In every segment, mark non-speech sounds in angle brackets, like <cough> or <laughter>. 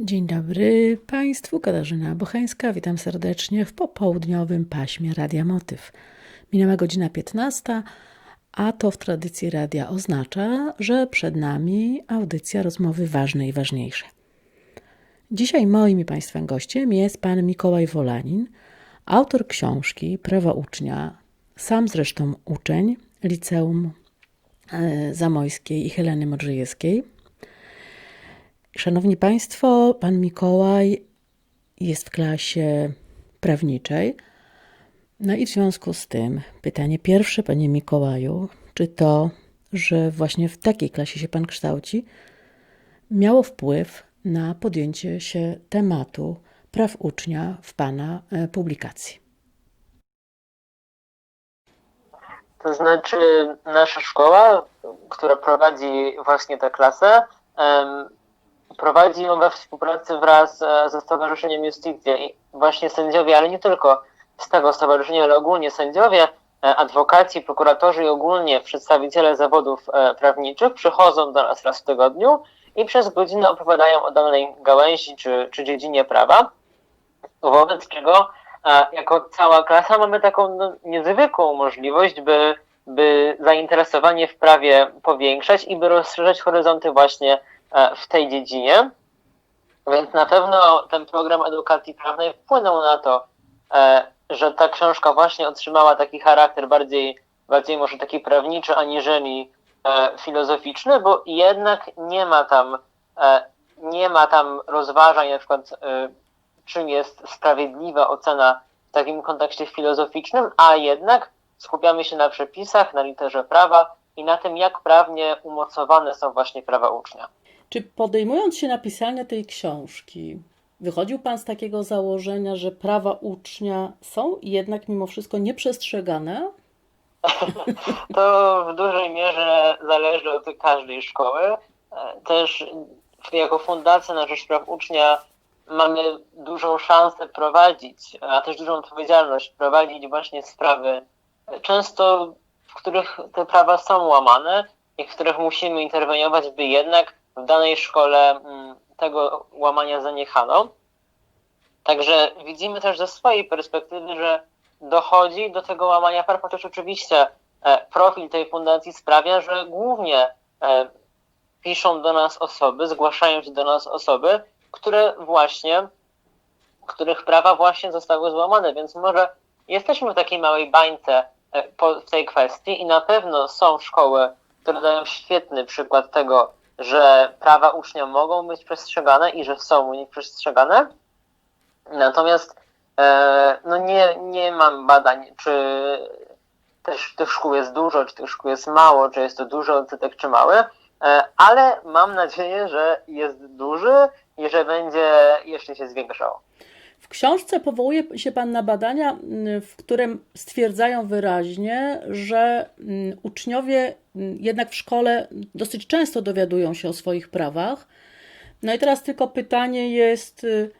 Dzień dobry Państwu, Katarzyna Bocheńska. Witam serdecznie w popołudniowym paśmie Radia Motyw. Minęła godzina 15, a to w tradycji radia oznacza, że przed nami audycja rozmowy ważne i ważniejsze. Dzisiaj moim i Państwem gościem jest pan Mikołaj Wolanin, autor książki Prawa ucznia, sam zresztą uczeń Liceum e, Zamojskiej i Heleny Modrzejewskiej. Szanowni Państwo, pan Mikołaj jest w klasie prawniczej. No i w związku z tym pytanie pierwsze, panie Mikołaju, czy to, że właśnie w takiej klasie się pan kształci, miało wpływ na podjęcie się tematu praw ucznia w pana e, publikacji? To znaczy, nasza szkoła, która prowadzi właśnie tę klasę, prowadzi ją we współpracy wraz e, ze Stowarzyszeniem Justicja i właśnie sędziowie, ale nie tylko z tego stowarzyszenia, ale ogólnie sędziowie, e, adwokaci, prokuratorzy i ogólnie przedstawiciele zawodów e, prawniczych przychodzą do nas raz w tygodniu i przez godzinę opowiadają o danej gałęzi czy, czy dziedzinie prawa, wobec czego jako cała klasa mamy taką no, niezwykłą możliwość, by, by zainteresowanie w prawie powiększać i by rozszerzać horyzonty właśnie w tej dziedzinie. Więc na pewno ten program edukacji prawnej wpłynął na to, e, że ta książka właśnie otrzymała taki charakter bardziej, bardziej może taki prawniczy, aniżeli e, filozoficzny, bo jednak nie ma tam, e, nie ma tam rozważań na przykład e, czym jest sprawiedliwa ocena w takim kontekście filozoficznym, a jednak skupiamy się na przepisach, na literze prawa i na tym, jak prawnie umocowane są właśnie prawa ucznia. Czy podejmując się napisania tej książki, wychodził pan z takiego założenia, że prawa ucznia są jednak mimo wszystko nieprzestrzegane? <laughs> To w dużej mierze zależy od każdej szkoły. Też jako Fundacja na Rzecz Praw Ucznia mamy dużą szansę prowadzić, a też dużą odpowiedzialność prowadzić właśnie sprawy, często w których te prawa są łamane i w których musimy interweniować, by jednak w danej szkole mm, tego łamania zaniechano. Także widzimy też ze swojej perspektywy, że dochodzi do tego łamania praw, chociaż oczywiście e, profil tej fundacji sprawia, że głównie e, piszą do nas osoby, zgłaszają się do nas osoby, które właśnie, których prawa właśnie zostały złamane, więc może jesteśmy w takiej małej bańce e, w tej kwestii i na pewno są szkoły, które dają świetny przykład tego, że prawa ucznia mogą być przestrzegane i że są u nich przestrzegane. Natomiast e, no nie, nie mam badań, czy też tych szkół jest dużo, czy tych szkół jest mało, czy jest to duży odsetek, czy mały, e, ale mam nadzieję, że jest duży i że będzie jeszcze się zwiększał. W książce powołuje się Pan na badania, w którym stwierdzają wyraźnie, że uczniowie jednak w szkole dosyć często dowiadują się o swoich prawach. No i teraz tylko pytanie jest y,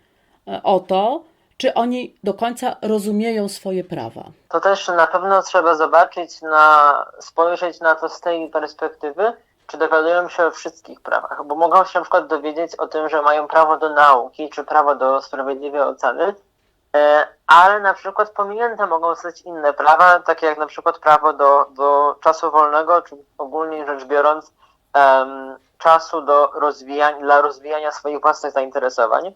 o to, czy oni do końca rozumieją swoje prawa. To też na pewno trzeba zobaczyć, na, spojrzeć na to z tej perspektywy, czy dowiadują się o wszystkich prawach, bo mogą się na przykład dowiedzieć o tym, że mają prawo do nauki, czy prawo do sprawiedliwej oceny, e, ale na przykład pominięte mogą zostać inne prawa, takie jak na przykład prawo do, do czasu wolnego, czy ogólnie rzecz biorąc em, czasu do rozwijania, dla rozwijania swoich własnych zainteresowań.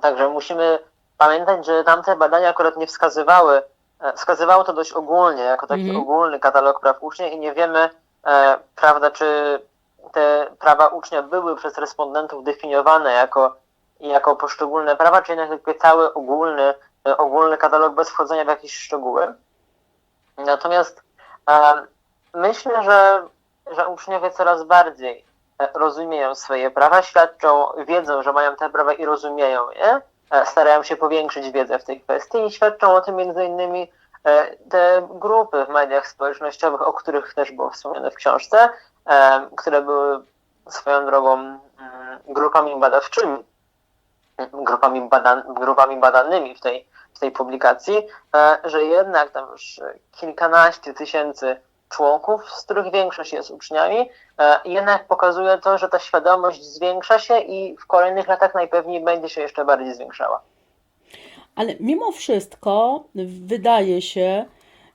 Także musimy pamiętać, że tamte badania akurat nie wskazywały, e, wskazywało to dość ogólnie, jako taki Mhm. ogólny katalog praw ucznia i nie wiemy, prawda, czy te prawa ucznia były przez respondentów definiowane jako, jako poszczególne prawa, czy jednak tylko cały ogólny, e, ogólny katalog bez wchodzenia w jakieś szczegóły. Natomiast e, myślę, że, że uczniowie coraz bardziej e, rozumieją swoje prawa, świadczą, wiedzą, że mają te prawa i rozumieją je, e, starają się powiększyć wiedzę w tej kwestii i świadczą o tym między innymi e, te grupy w mediach społecznościowych, o których też było wspomniane w książce, e, które były swoją drogą mm, grupami badawczymi, grupami, grupami badanymi w tej, w tej publikacji, e, że jednak tam już kilkanaście tysięcy członków, z których większość jest uczniami, e, jednak pokazuje to, że ta świadomość zwiększa się i w kolejnych latach najpewniej będzie się jeszcze bardziej zwiększała. Ale mimo wszystko wydaje się,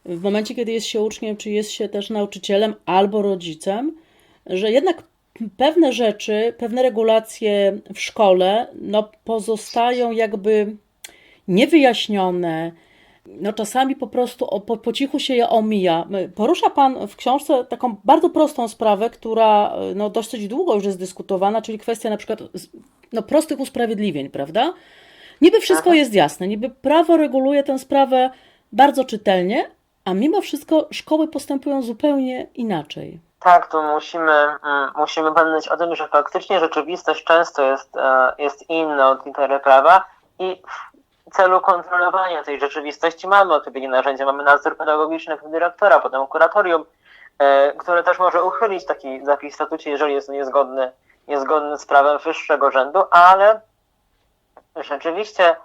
w momencie, kiedy jest się uczniem, czy jest się też nauczycielem albo rodzicem, że jednak pewne rzeczy, pewne regulacje w szkole no, pozostają jakby niewyjaśnione. No, czasami po prostu po, po cichu się je omija. Porusza Pan w książce taką bardzo prostą sprawę, która no, dosyć długo już jest dyskutowana, czyli kwestia na przykład no, prostych usprawiedliwień, prawda? Niby wszystko Aha. jest jasne, niby prawo reguluje tę sprawę bardzo czytelnie, a mimo wszystko szkoły postępują zupełnie inaczej. Tak, tu musimy, mm, musimy pamiętać o tym, że faktycznie rzeczywistość często jest, e, jest inna od litery prawa i w celu kontrolowania tej rzeczywistości mamy odpowiednie narzędzia. Mamy nadzór pedagogiczny dyrektora, potem kuratorium, e, które też może uchylić taki zapis w statucie, jeżeli jest niezgodny, niezgodny z prawem wyższego rzędu, ale rzeczywiście e,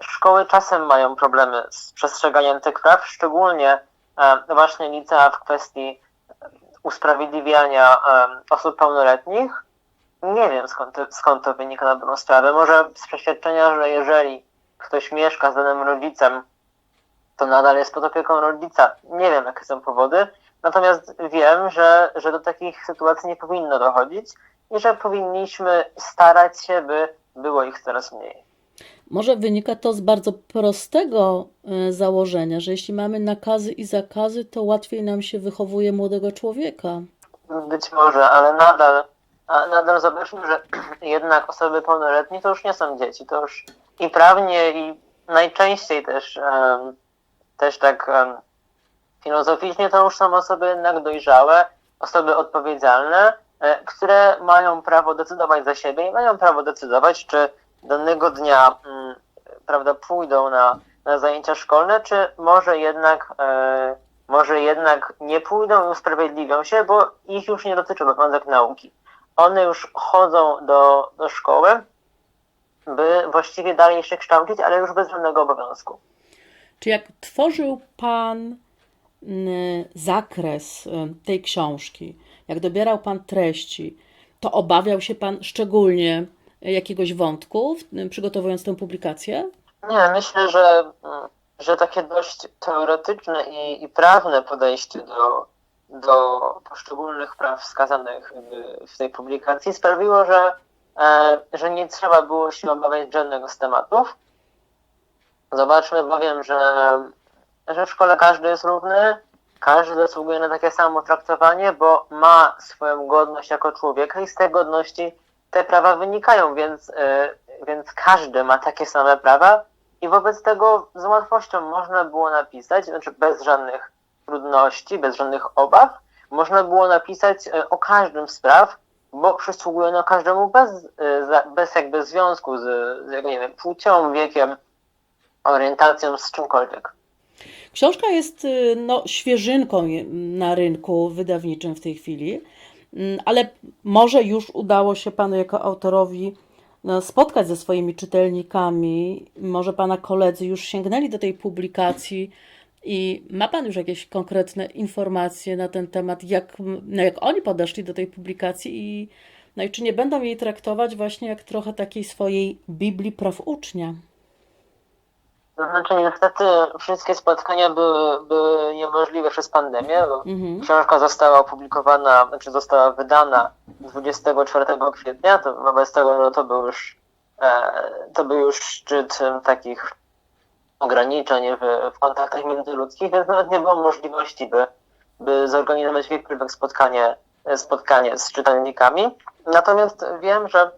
szkoły czasem mają problemy z przestrzeganiem tych praw, szczególnie e, właśnie licea w kwestii usprawiedliwiania em, osób pełnoletnich. Nie wiem skąd to, skąd to wynika na dobrą sprawę. Może z przeświadczenia, że jeżeli ktoś mieszka z danym rodzicem, to nadal jest pod opieką rodzica. Nie wiem, jakie są powody. Natomiast wiem, że, że do takich sytuacji nie powinno dochodzić i że powinniśmy starać się, by było ich coraz mniej. Może wynika to z bardzo prostego e, założenia, że jeśli mamy nakazy i zakazy, to łatwiej nam się wychowuje młodego człowieka. Być może, ale nadal, nadal zobaczmy, że <clears throat> jednak osoby pełnoletnie to już nie są dzieci. To już i prawnie, i najczęściej też, też tak filozoficznie to już są osoby jednak dojrzałe, osoby odpowiedzialne, które mają prawo decydować za siebie i mają prawo decydować, czy danego dnia mm, prawda, pójdą na, na zajęcia szkolne, czy może jednak e, może jednak nie pójdą i usprawiedliwią się, bo ich już nie dotyczy obowiązek nauki. One już chodzą do, do szkoły, by właściwie dalej się kształcić, ale już bez żadnego obowiązku. Czy jak tworzył Pan mm, zakres y, tej książki, jak dobierał Pan treści, to obawiał się Pan szczególnie jakiegoś wątku, przygotowując tę publikację? Nie, myślę, że, że takie dość teoretyczne i, i prawne podejście do, do poszczególnych praw wskazanych w, w tej publikacji sprawiło, że, e, że nie trzeba było się obawiać żadnego z tematów. Zobaczmy bowiem, że, że w szkole każdy jest równy, każdy zasługuje na takie samo traktowanie, bo ma swoją godność jako człowieka i z tej godności te prawa wynikają, więc, e, więc każdy ma takie same prawa i wobec tego z łatwością można było napisać, znaczy bez żadnych trudności, bez żadnych obaw, można było napisać e, o każdym z praw, bo przysługuje każdemu bez, za- bez jakby związku z, z jak nie wiem, płcią, wiekiem, orientacją, z czymkolwiek. Książka jest y, no, świeżynką na rynku wydawniczym w tej chwili, Mm, ale może już udało się Panu jako autorowi no, spotkać ze swoimi czytelnikami, może Pana koledzy już sięgnęli do tej publikacji i ma Pan już jakieś konkretne informacje na ten temat, jak, no, jak oni podeszli do tej publikacji i, no, i czy nie będą jej traktować właśnie jak trochę takiej swojej Biblii praw ucznia? To znaczy niestety wszystkie spotkania były, były niemożliwe przez pandemię, bo Mhm. książka została opublikowana, znaczy została wydana 24 kwietnia, to wobec tego no, to był już e, to był już szczyt takich ograniczeń w, w kontaktach międzyludzkich, więc nawet nie było możliwości, by, by zorganizować jakiekolwiek spotkanie, e, spotkanie z czytelnikami. Natomiast wiem, że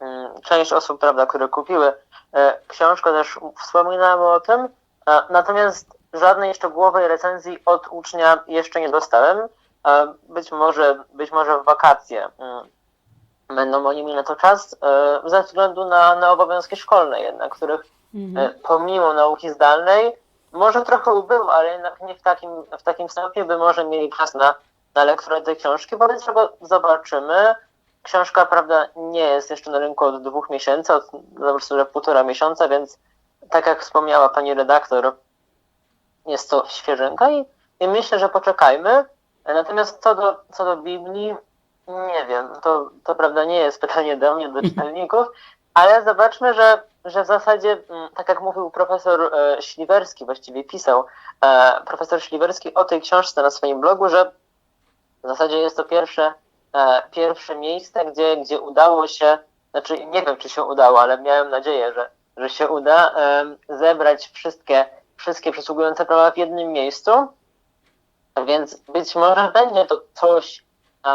mm, część osób, prawda, które kupiły e, książkę też wspominały o tym, e, natomiast żadnej szczegółowej recenzji od ucznia jeszcze nie dostałem. E, Być może, być może w wakacje mm, będą oni mieli na to czas, ze względu na, na obowiązki szkolne jednak, których Mhm. pomimo nauki zdalnej może trochę ubyło, ale jednak nie w takim, w takim stopniu, by może mieli czas na, na lekturę tej książki, wobec czego zobaczymy. Książka, prawda, nie jest jeszcze na rynku od dwóch miesięcy, od że półtora miesiąca, więc tak jak wspomniała pani redaktor, jest to świeżynka i, i myślę, że poczekajmy. Natomiast co do, co do Biblii, nie wiem, to, to prawda nie jest pytanie do mnie, do czytelników, ale zobaczmy, że, że w zasadzie, mm, tak jak mówił profesor e, Śliwerski, właściwie pisał e, profesor Śliwerski o tej książce na swoim blogu, że w zasadzie jest to pierwsze, pierwsze miejsce, gdzie, gdzie udało się, znaczy nie wiem, czy się udało, ale miałem nadzieję, że, że się uda zebrać wszystkie, wszystkie przysługujące prawa w jednym miejscu. Więc być może będzie to coś e,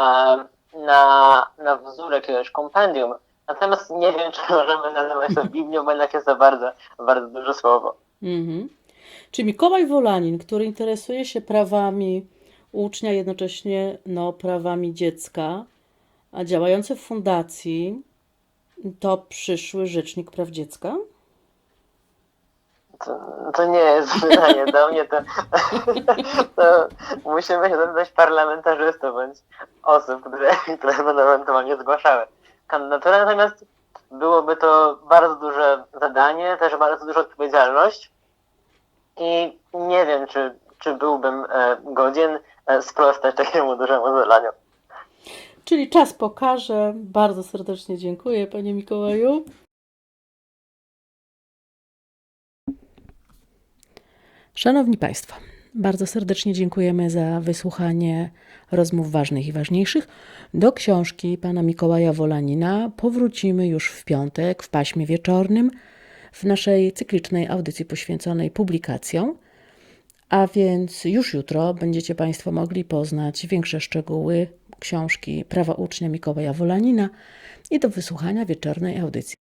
na, na wzór jakiegoś kompendium. Natomiast nie wiem, <laughs> czy możemy nazywać to Biblią, bo jednak jest to bardzo, bardzo duże słowo. Mhm. Czy Mikołaj Wolanin, który interesuje się prawami ucznia, jednocześnie no, prawami dziecka, a działający w fundacji, to przyszły rzecznik praw dziecka? To, to nie jest pytanie do mnie, to, to musimy się zapytać parlamentarzystów bądź osób, które, które będą ewentualnie zgłaszały kandydaturę. Natomiast byłoby to bardzo duże zadanie, też bardzo duża odpowiedzialność i nie wiem, czy, czy byłbym e, godzien e, sprostać takiemu dużemu zadaniu. Czyli czas pokaże. Bardzo serdecznie dziękuję, panie Mikołaju. Szanowni Państwo, bardzo serdecznie dziękujemy za wysłuchanie rozmów ważnych i ważniejszych. Do książki pana Mikołaja Wolanina powrócimy już w piątek w paśmie wieczornym w naszej cyklicznej audycji poświęconej publikacjom. A więc już jutro będziecie Państwo mogli poznać większe szczegóły książki Prawa ucznia Mikołaja Wolanina i do wysłuchania wieczornej audycji.